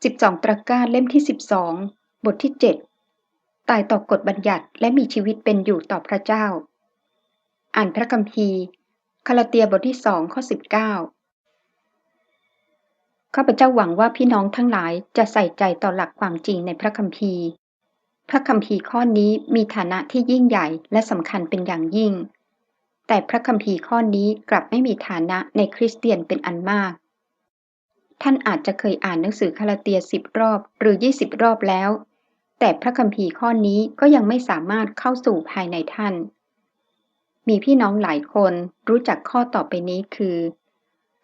12 ตระก้าเล่มที่ 12 บทที่ 7 ตายต่อกฎบัญญัติและมีชีวิตเป็นอยู่ต่อพระเจ้า อ่านพระคัมภีร์ คาลาเตียบทที่2ข้อ 19 ข้าพเจ้าหวังว่าพี่น้องทั้งหลายจะใส่ใจต่อหลักความจริงในพระคัมภีร์ พระคัมภีร์ข้อนี้มีฐานะที่ยิ่งใหญ่และสำคัญเป็นอย่างยิ่ง แต่พระคัมภีร์ข้อนี้กลับไม่มีฐานะในคริสเตียนเป็นอันมาก ท่านอาจจะเคยอ่านหนังสือคาลาเตียสิบรอบหรือยี่สิบรอบแล้ว แต่พระคัมภีร์ข้อนี้ก็ยังไม่สามารถเข้าสู่ภายในท่าน มีพี่น้องหลายคนรู้จักข้อต่อไปนี้คือ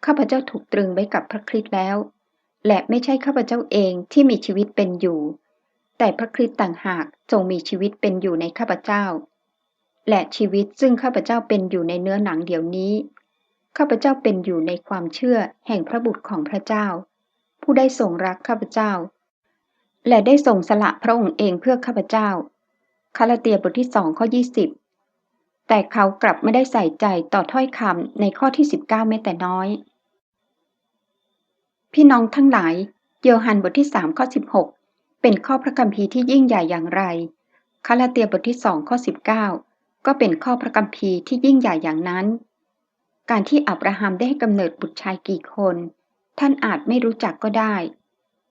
ข้าพเจ้าถูกตรึงไว้กับพระคริสต์แล้ว และไม่ใช่ข้าพเจ้าเองที่มีชีวิตเป็นอยู่ แต่พระคริสต์ต่างหากทรงมีชีวิตเป็นอยู่ในข้าพเจ้า และชีวิตซึ่งข้าพเจ้าเป็นอยู่ในเนื้อหนังเดี๋ยวนี้ ข้าพเจ้าเป็นอยู่ในความเชื่อแห่งพระบุตรของพระเจ้า ผู้ได้ทรงรักข้าพเจ้า และได้ทรงสละพระองค์เองเพื่อข้าพเจ้าคาลาเตียบทที่สองข้อยี่สิบแต่เขากลับไม่ได้ใส่ใจต่อถ้อยคำในข้อที่สิบเก้าแม้แต่น้อย พี่น้องทั้งหลายโยฮันบทที่สามข้อสิบหกเป็นข้อพระคัมภีร์ที่ยิ่งใหญ่อย่างไรคาลาเตียบทที่สองข้อสิบเก้าก็เป็นข้อพระคัมภีร์ที่ยิ่งใหญ่อย่างนั้น การที่อับราฮัมได้ให้กำเนิดบุตรชายกี่คน ท่านอาจไม่รู้จักก็ได้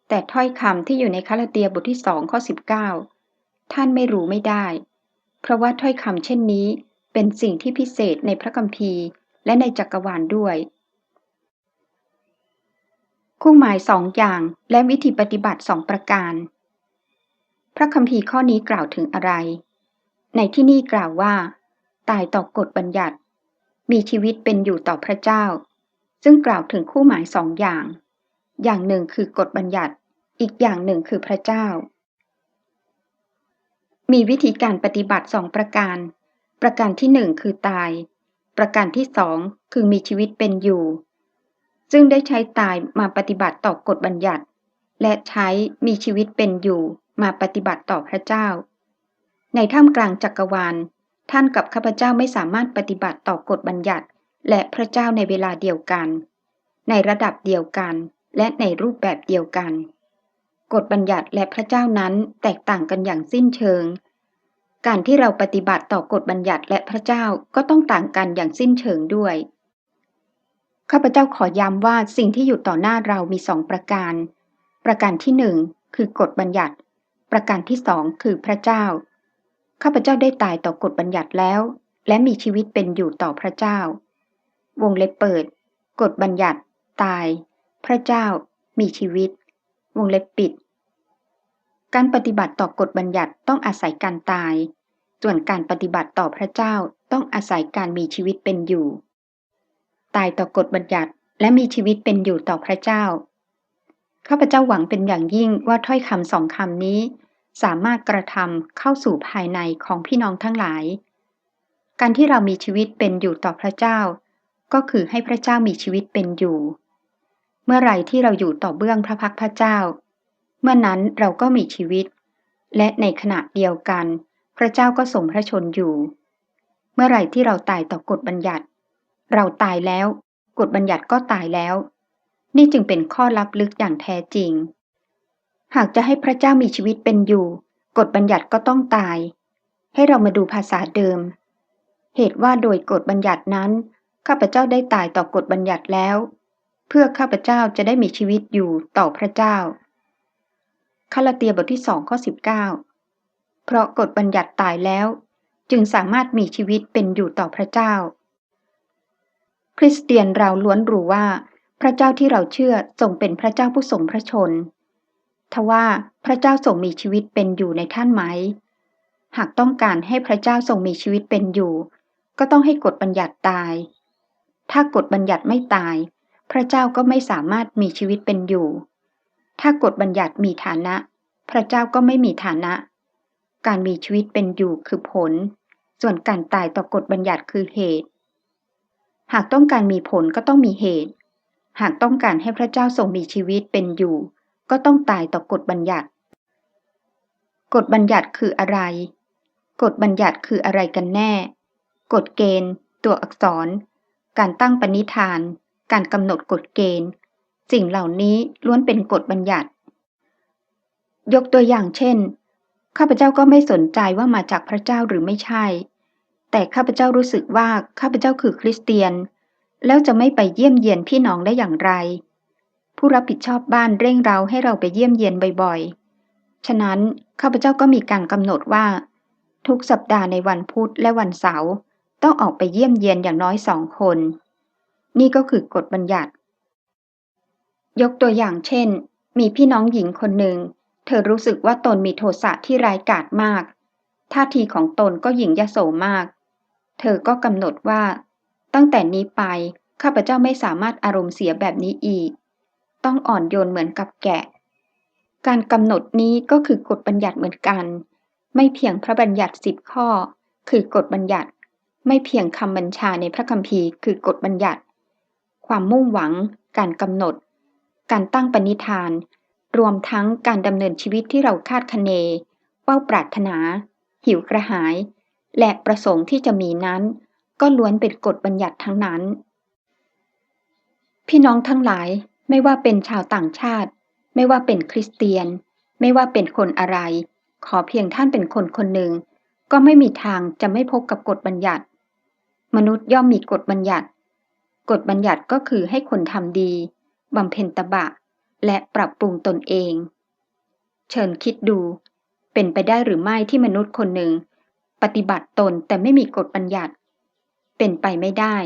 แต่ถ้อยคำที่อยู่ในคาลาเตียบทที่สองข้อสิบเก้าท่านไม่รู้ไม่ได้ เพราะว่าถ้อยคำเช่นนี้ เป็นสิ่งที่พิเศษในพระคัมภีร์ และในจักรวาลด้วย คู่หมายสองอย่างและวิธีปฏิบัติสองประการ พระคัมภีร์ข้อนี้กล่าวถึงอะไร ในที่นี่กล่าวว่า ตายต่อกฎบัญญัติ มีชีวิตเป็นอยู่ต่อพระเจ้า ซึ่งกล่าวถึงคู่หมายสองอย่าง อย่างหนึ่งคือกฎบัญญัติ อีกอย่างหนึ่งคือพระเจ้า มีวิธีการปฏิบัติสองประการ ประการที่หนึ่งคือตาย ประการที่สองคือมีชีวิตเป็นอยู่ ซึ่งได้ใช้ตายมาปฏิบัติต่อกฎบัญญัติ และใช้มีชีวิตเป็นอยู่มาปฏิบัติต่อพระเจ้า ในท่ามกลางจักรวาล ท่านกับข้าพเจ้าไม่สามารถปฏิบัติต่อกฎบัญญัติ และพระเจ้าในเวลาเดียวกัน ในระดับเดียวกัน และในรูปแบบเดียวกัน กฎบัญญัติและพระเจ้านั้นแตกต่างกันอย่างสิ้นเชิง การที่เราปฏิบัติต่อกฎบัญญัติและพระเจ้าก็ต้องต่างกันอย่างสิ้นเชิงด้วยข้าพเจ้าขอย้ำว่าสิ่งที่อยู่ต่อหน้าเรามีสองประการ ประการที่หนึ่งคือกฎบัญญัติ ประการที่สองคือพระเจ้า ข้าพเจ้าได้ตายต่อกฎบัญญัติแล้ว และมีชีวิตเป็นอยู่ต่อพระเจ้า วงเล็บเปิด กฎบัญญัติ ตาย พระเจ้า มีชีวิต วงเล็บปิด การปฏิบัติต่อกฎบัญญัติต้องอาศัยการตาย ส่วนการปฏิบัติต่อพระเจ้าต้องอาศัยการมีชีวิตเป็นอยู่ ตายต่อกฎบัญญัติและมีชีวิตเป็นอยู่ต่อพระเจ้าข้าพเจ้าหวังเป็นอย่างยิ่งว่าถ้อยคำสองคำนี้ สามารถกระทำเข้าสู่ภายในของพี่น้องทั้งหลาย การที่เรามีชีวิตเป็นอยู่ต่อพระเจ้า ก็คือให้พระเจ้ามีชีวิตเป็นอยู่ เมื่อไรที่เราอยู่ต่อเบื้องพระพักพระเจ้า เมื่อนั้นเราก็มีชีวิต และในขณะเดียวกัน พระเจ้าก็ทรงพระชนอยู่ เมื่อไรที่เราตายต่อกฎบัญญัติ เราตายแล้ว กฎบัญญัติก็ตายแล้ว นี่จึงเป็นข้อลับลึกอย่างแท้จริง หากจะให้พระเจ้ามีชีวิตเป็นอยู่ กฎบัญญัติก็ต้องตาย ให้เรามาดูภาษาเดิม เหตุว่าโดยกฎบัญญัตินั้น ข้าพเจ้าได้ตายต่อกฎบัญญัติแล้ว เพื่อข้าพเจ้าจะได้มีชีวิตอยู่ต่อพระเจ้าคาลาเตียบทที่สองข้อสิบเก้าเพราะกฎบัญญัติตายแล้ว จึงสามารถมีชีวิตเป็นอยู่ต่อพระเจ้า คริสเตียนเราล้วนรู้ว่า พระเจ้าที่เราเชื่อทรงเป็นพระเจ้าผู้ทรงพระชน ทว่าพระเจ้าทรงมีชีวิตเป็นอยู่ในท่านไหม หากต้องการให้พระเจ้าทรงมีชีวิตเป็นอยู่ ก็ต้องให้กฎบัญญัติตาย ถ้ากฎบัญญัติไม่ตาย พระเจ้าก็ไม่สามารถมีชีวิตเป็นอยู่ ถ้ากฎบัญญัติมีฐานะ พระเจ้าก็ไม่มีฐานะ การมีชีวิตเป็นอยู่คือผล ส่วนการตายต่อกฎบัญญัติคือเหตุ หากต้องการมีผลก็ต้องมีเหตุ หากต้องการให้พระเจ้าทรงมีชีวิตเป็นอยู่ ก็ต้องตายต่อกฎบัญญัติ กฎบัญญัติคืออะไร กฎบัญญัติคืออะไรกันแน่ กฎเกณฑ์ ตัวอักษร การตั้งปณิธาน การกำหนดกฎเกณฑ์ สิ่งเหล่านี้ล้วนเป็นกฎบัญญัติ ยกตัวอย่างเช่น ข้าพเจ้าก็ไม่สนใจว่ามาจากพระเจ้าหรือไม่ใช่ แต่ข้าพเจ้ารู้สึกว่าข้าพเจ้าคือคริสเตียน แล้วจะไม่ไปเยี่ยมเยียนพี่น้องได้อย่างไร ผู้รับผิดชอบบ้านเร่งเราให้เราไปเยี่ยมเยียนบ่อยๆ ฉะนั้นข้าพเจ้าก็มีการกำหนดว่า ทุกสัปดาห์ในวันพุธและวันเสาร์ต้องออกไปเยี่ยมเยียนอย่างน้อยสองคน นี่ก็คือกฎบัญญัติ ยกตัวอย่างเช่น มีพี่น้องหญิงคนหนึ่ง เธอรู้สึกว่าตนมีโทสะที่ร้ายกาจมาก ท่าทีของตนก็หยิ่งยโสมาก เธอก็กำหนดว่า ตั้งแต่นี้ไปข้าพเจ้าไม่สามารถอารมณ์เสียแบบนี้อีก ต้องอ่อนโยนเหมือนกับแกะ การกำหนดนี้ก็คือกฎบัญญัติเหมือนกัน ไม่เพียงพระบัญญัติสิบข้อ คือกฎบัญญัติ ไม่เพียงคำบัญชาในพระคัมภีร์คือกฎบัญญัติ ความมุ่งหวัง การกำหนด การตั้งปณิธาน รวมทั้งการดำเนินชีวิตที่เราคาดคะเนเป้าปรารถนา หิวกระหาย และประสงค์ที่จะมีนั้น ก็ล้วนเป็นกฎบัญญัติทั้งนั้น พี่น้องทั้งหลาย ไม่ว่าเป็นชาวต่างชาติ ไม่ว่าเป็นคริสเตียน ไม่ว่าเป็นคนอะไร ขอเพียงท่านเป็นคนคนหนึ่ง ก็ไม่มีทางจะไม่พบกับกฎบัญญัติ มนุษย์ย่อมมีกฎบัญญัติ กฎบัญญัติก็คือให้คนทำดีบำเพ็ญตบะ และปรับปรุงตนเอง เชิญคิดดู เป็นไปได้หรือไม่ที่มนุษย์คนหนึ่ง ปฏิบัติตนแต่ไม่มีกฎบัญญัติ เป็นไปไม่ได้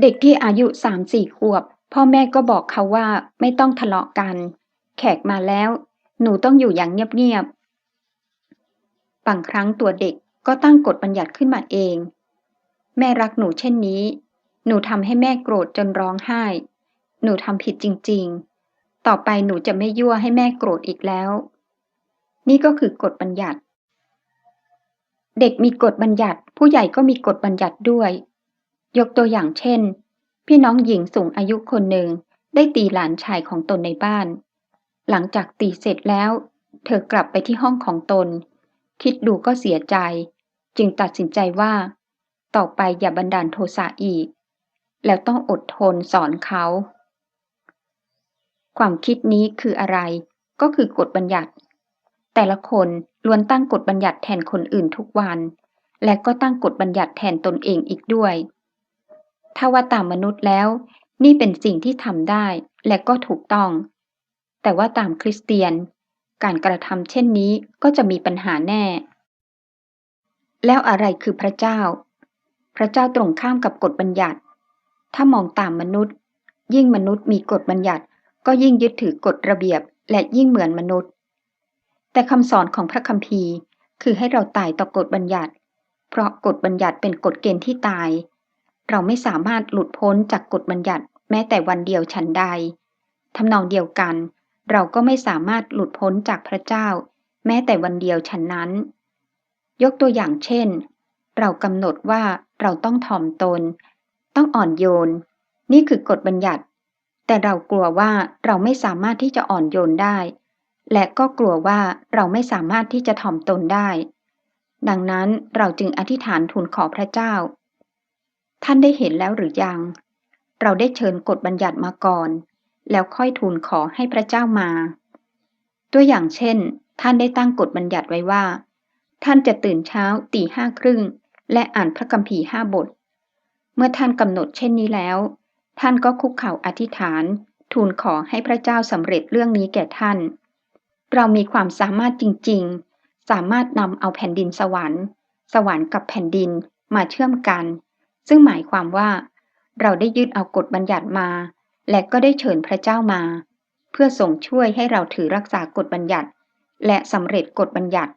เด็กที่อายุสามสี่ขวบ พ่อแม่ก็บอกเขาว่าไม่ต้องทะเลาะกัน แขกมาแล้ว หนูต้องอยู่อย่างเงียบๆบางครั้งตัวเด็กก็ตั้งกฎบัญญัติขึ้นมาเอง แม่รักหนูเช่นนี้ หนูทำให้แม่โกรธจนร้องไห้ หนูทำผิดจริง ๆ ต่อไปหนูจะไม่ยั่วให้แม่โกรธอีกแล้ว นี่ก็คือกฎบัญญัติ เด็กมีกฎบัญญัติ ผู้ใหญ่ก็มีกฎบัญญัติด้วย ยกตัวอย่างเช่น พี่น้องหญิงสูงอายุคนหนึ่งได้ตีหลานชายของตนในบ้าน หลังจากตีเสร็จแล้ว เธอกลับไปที่ห้องของตน คิดดูก็เสียใจ จึงตัดสินใจว่า ต่อไปอย่าบันดาลโทสะอีก แล้วต้องอดทนสอนเขา ความคิดนี้คืออะไร ก็คือกฎบัญญัติ แต่ละคนล้วนตั้งกฎบัญญัติแทนคนอื่นทุกวัน และก็ตั้งกฎบัญญัติแทนตนเองอีกด้วย ถ้าว่าตามมนุษย์แล้ว นี่เป็นสิ่งที่ทำได้และก็ถูกต้อง แต่ว่าตามคริสเตียน การกระทำเช่นนี้ก็จะมีปัญหาแน่ แล้วอะไรคือพระเจ้า พระเจ้าตรงข้ามกับกฎบัญญัติ ถ้ามองตามมนุษย์ ยิ่งมนุษย์มีกฎบัญญัติ ก็ยิ่งยึดถือกฎระเบียบและยิ่งเหมือนมนุษย์ แต่คำสอนของพระคัมภีร์ คือให้เราตายต่อกฎบัญญัติ เพราะกฎบัญญัติเป็นกฎเกณฑ์ที่ตาย เราไม่สามารถหลุดพ้นจากกฎบัญญัติแม้แต่วันเดียวฉันใดทำนองเดียวกัน เราก็ไม่สามารถหลุดพ้นจากพระเจ้า แม้แต่วันเดียวฉันนั้น ยกตัวอย่างเช่น เรากำหนดว่าเราต้องถ่อมตน ต้องอ่อนโยน นี่คือกฎบัญญัติ แต่เรากลัวว่าเราไม่สามารถที่จะอ่อนโยนได้ และก็กลัวว่าเราไม่สามารถที่จะถ่อมตนได้ ดังนั้นเราจึงอธิษฐานทูลขอพระเจ้า ท่านได้เห็นแล้วหรือยัง เราได้เชิญกฎบัญญัติมาก่อน แล้วค่อยทูลขอให้พระเจ้ามา ตัวอย่างเช่น ท่านได้ตั้งกฎบัญญัติไว้ว่า ท่านจะตื่นเช้าตีห้าครึ่งและอ่านพระคัมภีร์ห้าบท เมื่อท่านกำหนดเช่นนี้แล้ว ท่านก็คุกเข่าอธิษฐาน ทูลขอให้พระเจ้าสำเร็จเรื่องนี้แก่ท่าน เรามีความสามารถจริง ๆ สามารถนำเอาแผ่นดินสวรรค์ สวรรค์กับแผ่นดินมาเชื่อมกัน ซึ่งหมายความว่า เราได้ยึดเอากฎบัญญัติมา และก็ได้เชิญพระเจ้ามา เพื่อส่งช่วยให้เราถือรักษากฎบัญญัติ และสำเร็จกฎบัญญัติ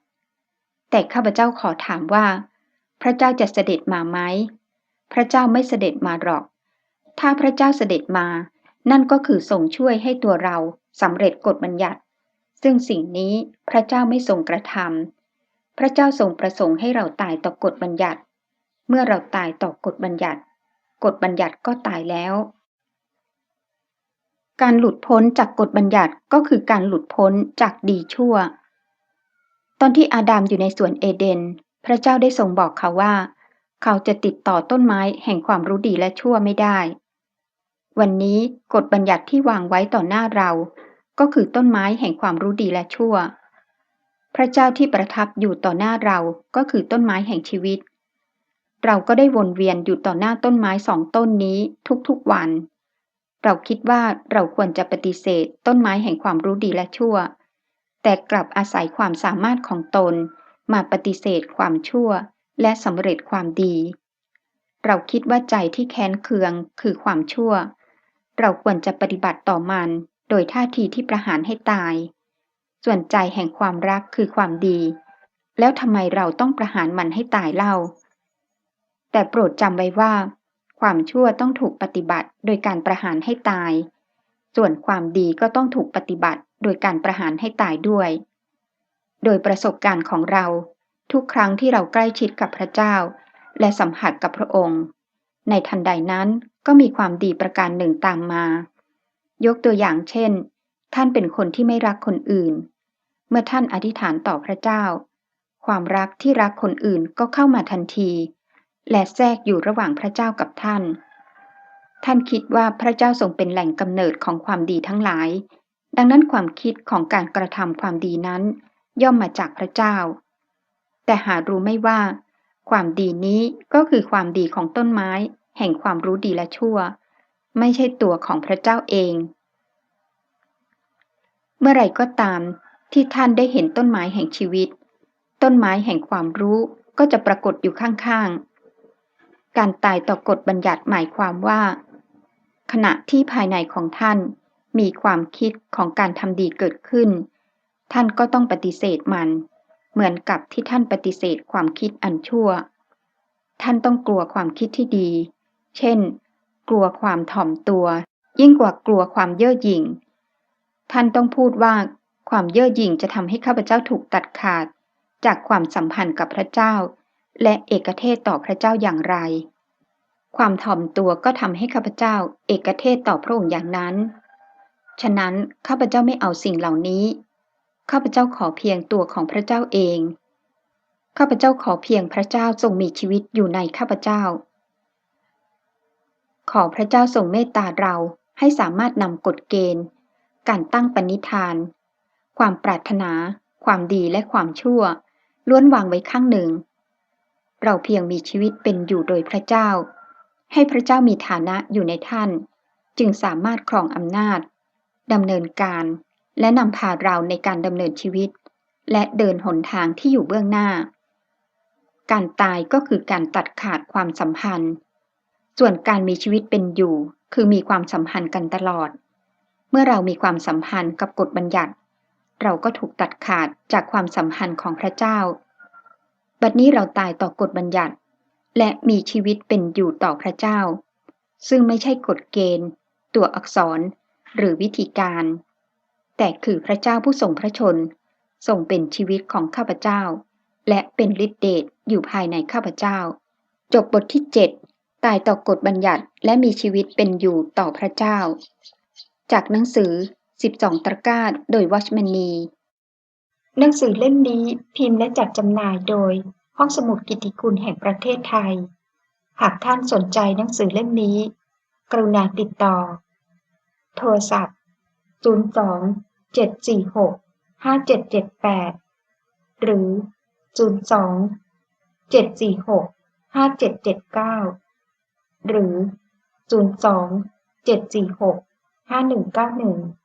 แต่ข้าพเจ้าขอถามว่า พระเจ้าจะเสด็จมาไหมพระเจ้าไม่เสด็จมาหรอก ถ้าพระเจ้าเสด็จมา นั่นก็คือส่งช่วยให้ตัวเราสำเร็จกฎบัญญัติ ซึ่งสิ่งนี้พระเจ้าไม่ทรงกระทำพระเจ้าทรงประสงค์ให้เราตายต่อกฎบัญญัติ เมื่อเราตายต่อกฎบัญญัติ กฎบัญญัติก็ตายแล้ว การหลุดพ้นจากกฎบัญญัติก็คือการหลุดพ้นจากดีชั่ว ตอนที่อาดามอยู่ในสวนเอเดน พระเจ้าได้ทรงบอกเขาว่า เขาจะติดต่อต้นไม้แห่งความรู้ดีและชั่วไม่ได้ วันนี้กฎบัญญัติที่วางไว้ต่อหน้าเรา ก็คือต้นไม้แห่งความรู้ดีและชั่ว พระเจ้าที่ประทับอยู่ต่อหน้าเราก็คือต้นไม้แห่งชีวิต เราก็ได้วนเวียนอยู่ต่อหน้าต้นไม้สองต้นนี้ทุกๆวัน เราคิดว่าเราควรจะปฏิเสธต้นไม้แห่งความรู้ดีและชั่ว แต่กลับอาศัยความสามารถของตน มาปฏิเสธความชั่ว และสำเร็จความดี เราคิดว่าใจที่แค้นเคืองคือความชั่ว เราควรจะปฏิบัติต่อมัน โดยท่าทีที่ประหารให้ตาย ส่วนใจแห่งความรักคือความดี แล้วทำไมเราต้องประหารมันให้ตายเล่า แต่โปรดจำไว้ว่า ความชั่วต้องถูกปฏิบัติโดยการประหารให้ตาย ส่วนความดีก็ต้องถูกปฏิบัติโดยการประหารให้ตายด้วย โดยประสบการณ์ของเรา ทุกครั้งที่เราใกล้ชิดกับพระเจ้า และสัมผัสกับพระองค์ ในทันใดนั้นก็มีความดีประการหนึ่งตามมา ยกตัวอย่างเช่น ท่านเป็นคนที่ไม่รักคนอื่น เมื่อท่านอธิษฐานต่อพระเจ้า ความรักที่รักคนอื่นก็เข้ามาทันที และแทรกอยู่ระหว่างพระเจ้ากับท่าน ท่านคิดว่าพระเจ้าทรงเป็นแหล่งกำเนิดของความดีทั้งหลาย ดังนั้นความคิดของการกระทำความดีนั้น ย่อมมาจากพระเจ้า แต่หารู้ไม่ว่า ความดีนี้ก็คือความดีของต้นไม้ แห่งความรู้ดีและชั่ว ไม่ใช่ตัวของพระเจ้าเอง เมื่อไรก็ตามที่ท่านได้เห็นต้นไม้แห่งชีวิต ต้นไม้แห่งความรู้ก็จะปรากฏอยู่ข้างๆ การตายต่อกฎบัญญัติหมายความว่า ขณะที่ภายในของท่าน มีความคิดของการทำดีเกิดขึ้น ท่านก็ต้องปฏิเสธมัน เหมือนกับที่ท่านปฏิเสธความคิดอันชั่ว ท่านต้องกลัวความคิดที่ดี เช่น กลัวความถ่อมตัว ยิ่งกว่ากลัวความเย่อหยิ่ง ท่านต้องพูดว่าความเย่อหยิ่งจะทำให้ข้าพเจ้าถูกตัดขาด จากความสัมพันธ์กับพระเจ้า และเอกเทศต่อพระเจ้าอย่างไร ความถ่อมตัวก็ทำให้ข้าพเจ้าเอกเทศต่อพระองค์อย่างนั้น ฉะนั้นข้าพเจ้าไม่เอาสิ่งเหล่านี้ ข้าพเจ้าขอเพียงตัวของพระเจ้าเอง ข้าพเจ้าขอเพียงพระเจ้าทรงมีชีวิตอยู่ในข้าพเจ้า ขอพระเจ้าทรงเมตตาเราให้สามารถนำกฎเกณฑ์ การตั้งปณิธาน ความปรารถนา ความดีและความชั่ว ล้วนวางไว้ข้างหนึ่ง เราเพียงมีชีวิตเป็นอยู่โดยพระเจ้า ให้พระเจ้ามีฐานะอยู่ในท่าน จึงสามารถครองอำนาจดำเนินการ และนำพาเราในการดำเนินชีวิต และเดินหนทางที่อยู่เบื้องหน้า การตายก็คือการตัดขาดความสัมพันธ์ ส่วนการมีชีวิตเป็นอยู่ คือมีความสัมพันธ์กันตลอด เมื่อเรามีความสัมพันธ์กับกฎบัญญัติ เราก็ถูกตัดขาดจากความสัมพันธ์ของพระเจ้า บัดนี้เราตายต่อกฎบัญญัติ และมีชีวิตเป็นอยู่ต่อพระเจ้า ซึ่งไม่ใช่กฎเกณฑ์ ตัวอักษร หรือวิธีการ แต่คือพระเจ้าผู้ทรงพระชนทรงเป็นชีวิตของข้าพเจ้า และเป็นฤทธิเดชอยู่ภายในข้าพเจ้า จบบทที่ 7 ตายต่อกฎบัญญัติและมีชีวิตเป็นอยู่ต่อพระเจ้า จากหนังสือ 12 ตรกาโดยวัชมนี หนังสือเล่มนี้พิมพ์และจัดจำหน่ายโดย ห้องสมุดกิติคุณแห่งประเทศไทย หากท่านสนใจหนังสือเล่มนี้ กรุณาติดต่อ โทรศัพท์ 02 746 5778 หรือ 02 746 5779 หรือ 02 746 5191